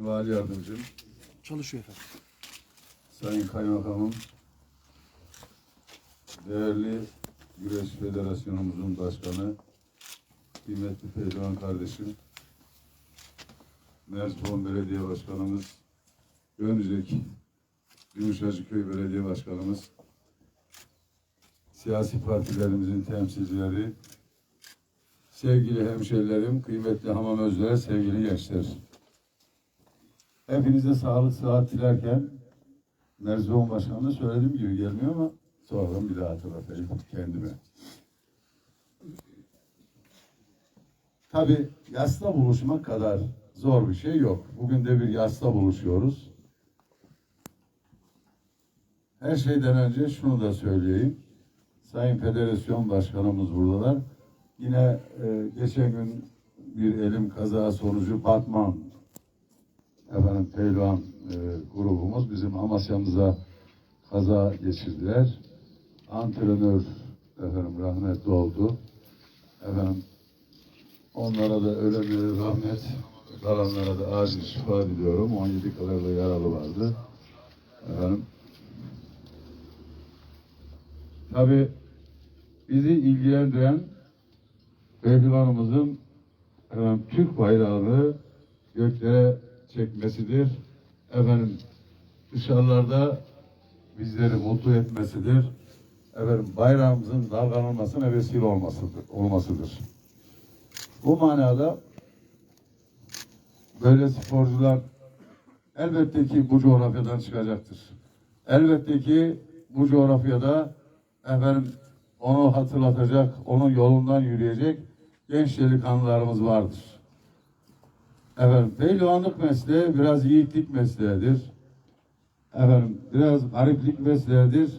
Vali Yardımcım, Çalışıyor efendim. Sayın Kaymakamım, değerli Güreş Federasyonumuzun başkanı, kıymetli Pehlivan kardeşim, Merzbon Belediye Başkanımız, Göncek Gümüşhacıköy Belediye Başkanımız, siyasi partilerimizin temsilcileri, sevgili hemşerilerim, kıymetli hamam özler, sevgili gençler. Hepinize sağlık, sıhhat dilerken Merzbon Başkanı'na söylediğim gibi gelmiyor ama sonradan bir daha hatırlatayım kendime. Tabii yasta buluşmak kadar zor bir şey yok. Bugün de bir yasta buluşuyoruz. Her şeyden önce şunu da söyleyeyim. Sayın Federasyon Başkanımız buradalar. Yine e, geçen gün bir elim kaza sonucu Batman efendim Pehlivan e, grubumuz bizim Amasya'mıza kaza geçirdiler. Antrenör efendim rahmetli oldu. Efendim onlara da ölenlere rahmet, kalanlara da acil şifa diliyorum. 17 kadar da yaralı vardı. Efendim Tabi bizi ilgilendiren Pehlivanımızın efendim, Türk bayrağını göklere çekmesidir. Efendim dışarılarda bizleri mutlu etmesidir. Efendim bayrağımızın dalgalanmasına vesile olmasıdır. olmasıdır. Bu manada böyle sporcular elbette ki bu coğrafyadan çıkacaktır. Elbette ki bu coğrafyada efendim onu hatırlatacak, onun yolundan yürüyecek genç delikanlılarımız vardır. Efendim pehlivanlık mesleği biraz yiğitlik mesleğidir. Efendim biraz gariplik mesleğidir.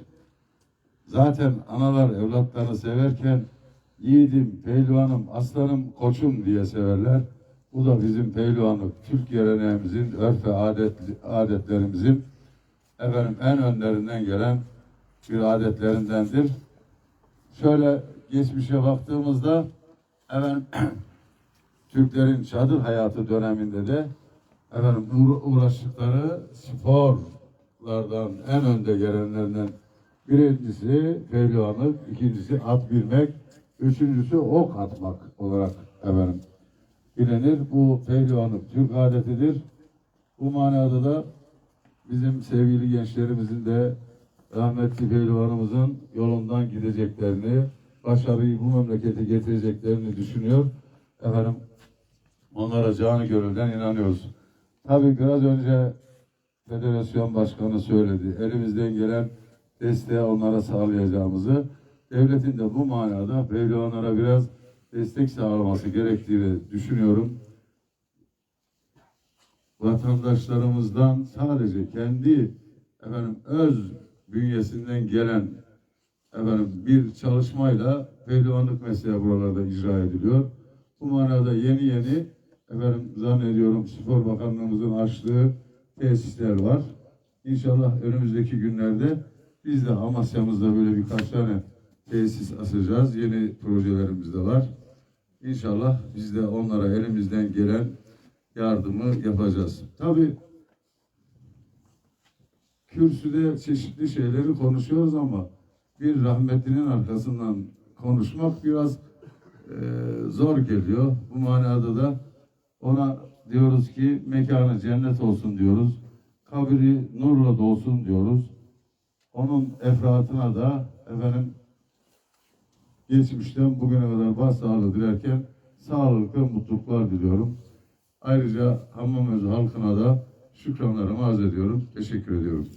Zaten analar evlatlarını severken yiğidim, pehlivanım, aslanım, koçum diye severler. Bu da bizim pehlivanlık, Türk geleneğimizin, örf ve adet, adetlerimizin efendim en önlerinden gelen bir adetlerindendir. Şöyle geçmişe baktığımızda efendim Türklerin çadır hayatı döneminde de efendim uğra- uğraştıkları sporlardan en önde gelenlerinden birincisi pehlivanlık, ikincisi at bilmek, üçüncüsü ok atmak olarak efendim bilinir. Bu pehlivanlık Türk adetidir. Bu manada da bizim sevgili gençlerimizin de rahmetli pehlivanımızın yolundan gideceklerini, başarıyı bu memlekete getireceklerini düşünüyor. Efendim onlara canı gönülden inanıyoruz. Tabii biraz önce federasyon başkanı söyledi. Elimizden gelen desteği onlara sağlayacağımızı, devletin de bu manada pehlivanlara biraz destek sağlaması gerektiğini düşünüyorum vatandaşlarımızdan sadece kendi efendim öz bünyesinden gelen efendim bir çalışmayla pehlivanlık mesleği buralarda icra ediliyor. Bu manada yeni yeni efendim zannediyorum Spor Bakanlığımızın açtığı tesisler var. İnşallah önümüzdeki günlerde biz de Amasya'mızda böyle birkaç tane tesis açacağız. Yeni projelerimiz de var. İnşallah biz de onlara elimizden gelen yardımı yapacağız. Tabii kürsüde çeşitli şeyleri konuşuyoruz ama bir rahmetlinin arkasından konuşmak biraz e, zor geliyor. Bu manada da ona diyoruz ki mekanı cennet olsun diyoruz. Kabri nurla dolsun diyoruz. Onun efratına da efendim geçmişten bugüne kadar başsağlığı dilerken sağlıklı mutluluklar diliyorum. Ayrıca Hamamözü halkına da şükranlarımı arz ediyorum. Teşekkür ediyorum.